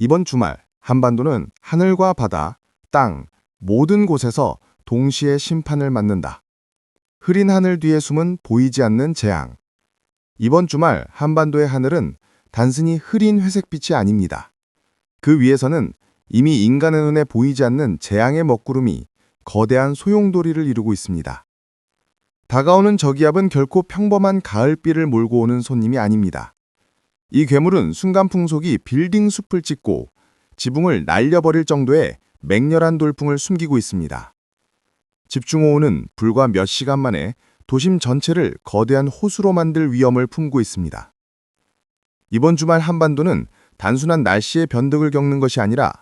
이번 주말 한반도는 하늘과 바다, 땅, 모든 곳에서 동시에 심판을 맞는다. 흐린 하늘 뒤에 숨은 보이지 않는 재앙. 이번 주말 한반도의 하늘은 단순히 흐린 회색빛이 아닙니다. 그 위에서는 이미 인간의 눈에 보이지 않는 재앙의 먹구름이 거대한 소용돌이를 이루고 있습니다. 다가오는 저기압은 결코 평범한 가을비를 몰고 오는 손님이 아닙니다. 이 괴물은 순간 풍속이 빌딩 숲을 찍고 지붕을 날려버릴 정도의 맹렬한 돌풍을 숨기고 있습니다. 집중호우는 불과 몇 시간 만에 도심 전체를 거대한 호수로 만들 위험을 품고 있습니다. 이번 주말 한반도는 단순한 날씨의 변덕을 겪는 것이 아니라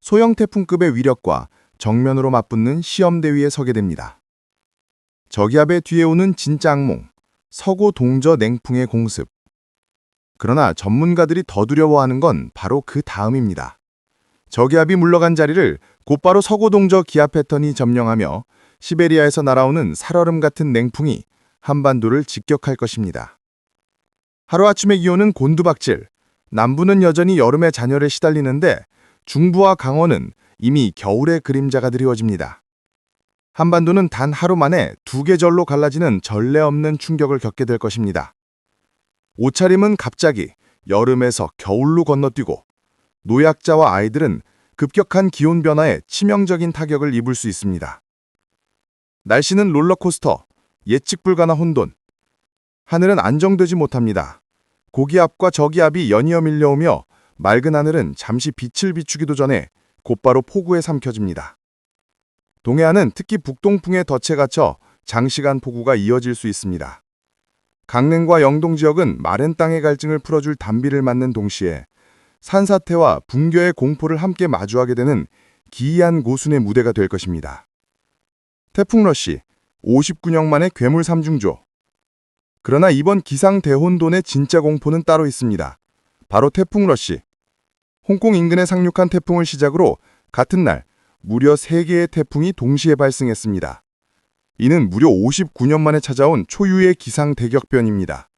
소형 태풍급의 위력과 정면으로 맞붙는 시험대 위에 서게 됩니다. 저기압의 뒤에 오는 진짜 악몽, 서고 동저 냉풍의 공습. 그러나 전문가들이 더 두려워하는 건 바로 그 다음입니다. 저기압이 물러간 자리를 곧바로 서고 동저 기압 패턴이 점령하며 시베리아에서 날아오는 살얼음 같은 냉풍이 한반도를 직격할 것입니다. 하루아침의 기온은 곤두박질, 남부는 여전히 여름의 잔열에 시달리는데 중부와 강원은 이미 겨울의 그림자가 드리워집니다. 한반도는 단 하루 만에 두 계절로 갈라지는 전례 없는 충격을 겪게 될 것입니다. 옷차림은 갑자기 여름에서 겨울로 건너뛰고 노약자와 아이들은 급격한 기온 변화에 치명적인 타격을 입을 수 있습니다. 날씨는 롤러코스터, 예측 불가나 혼돈. 하늘은 안정되지 못합니다. 고기압과 저기압이 연이어 밀려오며 맑은 하늘은 잠시 빛을 비추기도 전에 곧바로 폭우에 삼켜집니다. 동해안은 특히 북동풍에 덫에 갇혀 장시간 폭우가 이어질 수 있습니다. 강릉과 영동 지역은 마른 땅의 갈증을 풀어줄 단비를 맞는 동시에 산사태와 붕괴의 공포를 함께 마주하게 되는 기이한 고순의 무대가 될 것입니다. 태풍 러시 59년 만의 괴물 3중조 그러나 이번 기상 대혼돈의 진짜 공포는 따로 있습니다. 바로 태풍 러시. 홍콩 인근에 상륙한 태풍을 시작으로 같은 날 무려 3개의 태풍이 동시에 발생했습니다. 이는 무려 59년 만에 찾아온 초유의 기상 대격변입니다.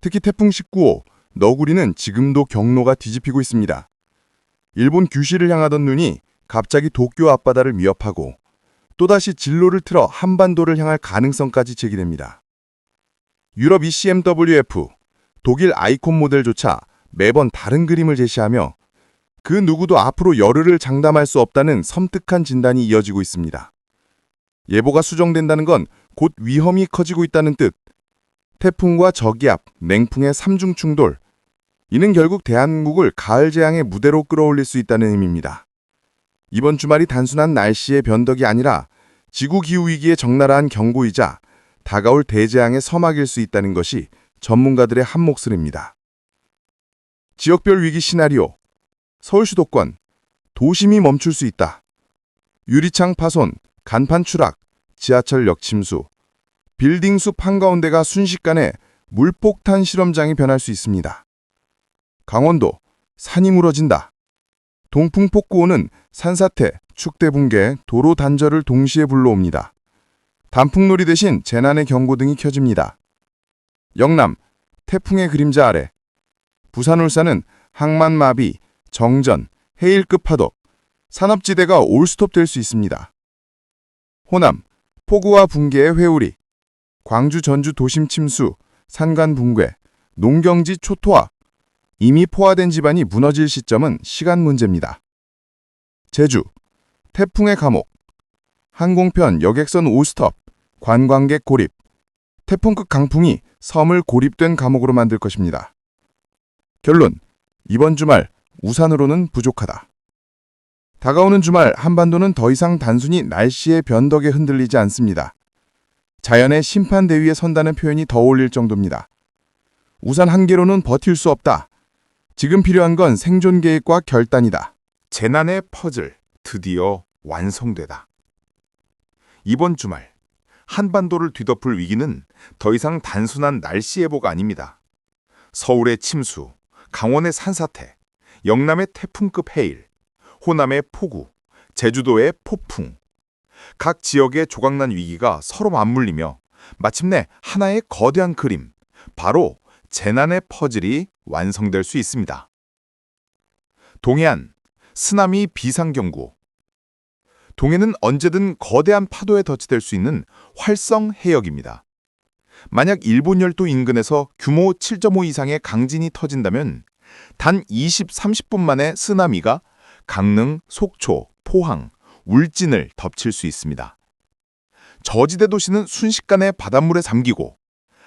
특히 태풍 19호 너구리는 지금도 경로가 뒤집히고 있습니다. 일본 규시를 향하던 눈이 갑자기 도쿄 앞바다를 위협하고 또다시 진로를 틀어 한반도를 향할 가능성까지 제기됩니다. 유럽 ECMWF, 독일 아이콘 모델조차 매번 다른 그림을 제시하며 그 누구도 앞으로 열흘을 장담할 수 없다는 섬뜩한 진단이 이어지고 있습니다. 예보가 수정된다는 건 곧 위험이 커지고 있다는 뜻. 태풍과 저기압, 냉풍의 삼중 충돌. 이는 결국 대한민국을 가을 재앙의 무대로 끌어올릴 수 있다는 의미입니다. 이번 주말이 단순한 날씨의 변덕이 아니라 지구 기후 위기의 적나라한 경고이자 다가올 대재앙의 서막일 수 있다는 것이 전문가들의 한몫을입니다. 지역별 위기 시나리오 서울 수도권 도심이 멈출 수 있다. 유리창 파손, 간판 추락, 지하철 역 침수, 빌딩 숲 한가운데가 순식간에 물폭탄 실험장이 변할 수 있습니다. 강원도 산이 무너진다. 동풍 폭구오는 산사태, 축대 붕괴, 도로 단절을 동시에 불러옵니다. 단풍놀이 대신 재난의 경고등이 켜집니다. 영남, 태풍의 그림자 아래. 부산 울산은 항만마비, 정전, 해일급 파도, 산업지대가 올스톱 될 수 있습니다. 호남, 폭우와 붕괴의 회오리, 광주 전주 도심 침수, 산간 붕괴, 농경지 초토화, 이미 포화된 집안이 무너질 시점은 시간 문제입니다. 제주, 태풍의 감옥, 항공편 여객선 오스톱, 관광객 고립, 태풍급 강풍이 섬을 고립된 감옥으로 만들 것입니다. 결론, 이번 주말 우산으로는 부족하다. 다가오는 주말 한반도는 더 이상 단순히 날씨의 변덕에 흔들리지 않습니다. 자연의 심판 대위에 선다는 표현이 더 어울릴 정도입니다. 우산 한 개로는 버틸 수 없다. 지금 필요한 건 생존 계획과 결단이다. 재난의 퍼즐 드디어 완성되다. 이번 주말 한반도를 뒤덮을 위기는 더 이상 단순한 날씨 예보가 아닙니다. 서울의 침수, 강원의 산사태, 영남의 태풍급 해일, 호남의 폭우, 제주도의 폭풍. 각 지역의 조각난 위기가 서로 맞물리며 마침내 하나의 거대한 그림, 바로 재난의 퍼즐이 완성될 수 있습니다. 동해안, 쓰나미 비상경고. 동해는 언제든 거대한 파도에 덫이 수 있는 활성 해역입니다. 만약 일본 열도 인근에서 규모 7.5 이상의 강진이 터진다면 단 20, 30분 만에 쓰나미가 강릉, 속초, 포항, 울진을 덮칠 수 있습니다. 저지대 도시는 순식간에 바닷물에 잠기고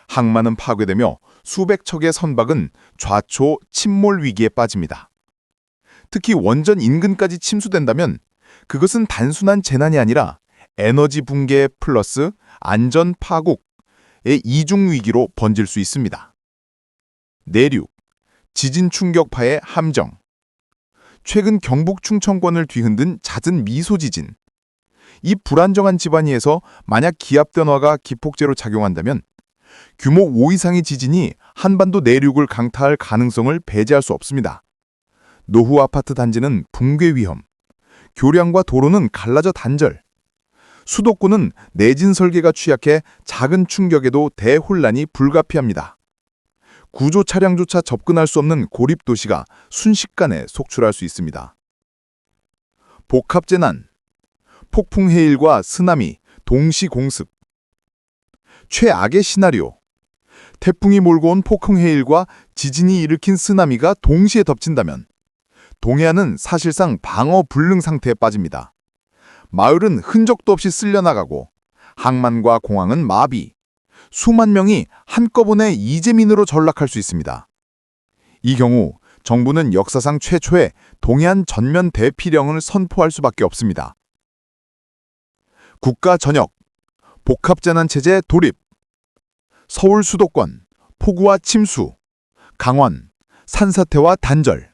항만은 파괴되며 수백 척의 선박은 좌초 침몰 위기에 빠집니다. 특히 원전 인근까지 침수된다면 그것은 단순한 재난이 아니라 에너지 붕괴 플러스 안전 파국의 이중 위기로 번질 수 있습니다. 내륙, 지진 충격파의 함정 최근 경북 충청권을 뒤흔든 잦은 미소 지진 이 불안정한 집안위에서 만약 기압 변화가 기폭제로 작용한다면 규모 5 이상의 지진이 한반도 내륙을 강타할 가능성을 배제할 수 없습니다. 노후 아파트 단지는 붕괴 위험, 교량과 도로는 갈라져 단절, 수도권은 내진 설계가 취약해 작은 충격에도 대혼란이 불가피합니다. 구조 차량조차 접근할 수 없는 고립 도시가 순식간에 속출할 수 있습니다. 복합재난, 폭풍 해일과 쓰나미, 동시 공습. 최악의 시나리오. 태풍이 몰고 온 폭풍 해일과 지진이 일으킨 쓰나미가 동시에 덮친다면 동해안은 사실상 방어 불능 상태에 빠집니다. 마을은 흔적도 없이 쓸려나가고 항만과 공항은 마비, 수만 명이 한꺼번에 이재민으로 전락할 수 있습니다. 이 경우 정부는 역사상 최초의 동해안 전면 대피령을 선포할 수밖에 없습니다. 국가 전역, 복합재난체제 돌입, 서울 수도권, 폭우와 침수, 강원, 산사태와 단절,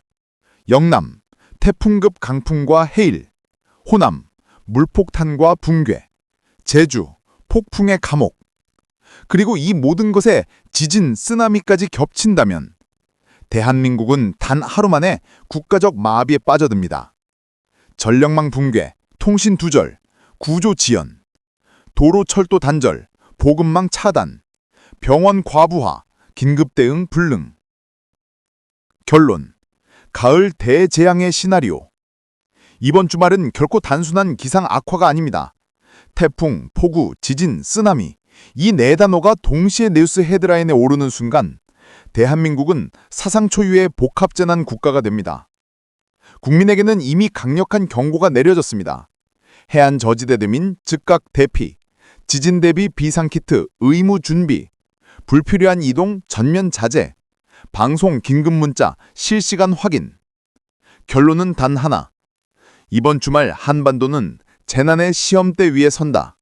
영남, 태풍급 강풍과 해일, 호남, 물폭탄과 붕괴, 제주, 폭풍의 감옥, 그리고 이 모든 것에 지진, 쓰나미까지 겹친다면 대한민국은 단 하루 만에 국가적 마비에 빠져듭니다. 전력망 붕괴, 통신 두절, 구조 지연, 도로 철도 단절, 보급망 차단, 병원 과부하, 긴급 대응 불능. 결론. 가을 대재앙의 시나리오. 이번 주말은 결코 단순한 기상 악화가 아닙니다. 태풍, 폭우, 지진, 쓰나미. 이 네 단어가 동시에 뉴스 헤드라인에 오르는 순간 대한민국은 사상 초유의 복합재난 국가가 됩니다. 국민에게는 이미 강력한 경고가 내려졌습니다. 해안 저지대 대민 즉각 대피, 지진 대비 비상키트 의무 준비, 불필요한 이동 전면 자제, 방송 긴급 문자 실시간 확인. 결론은 단 하나. 이번 주말 한반도는 재난의 시험대 위에 선다.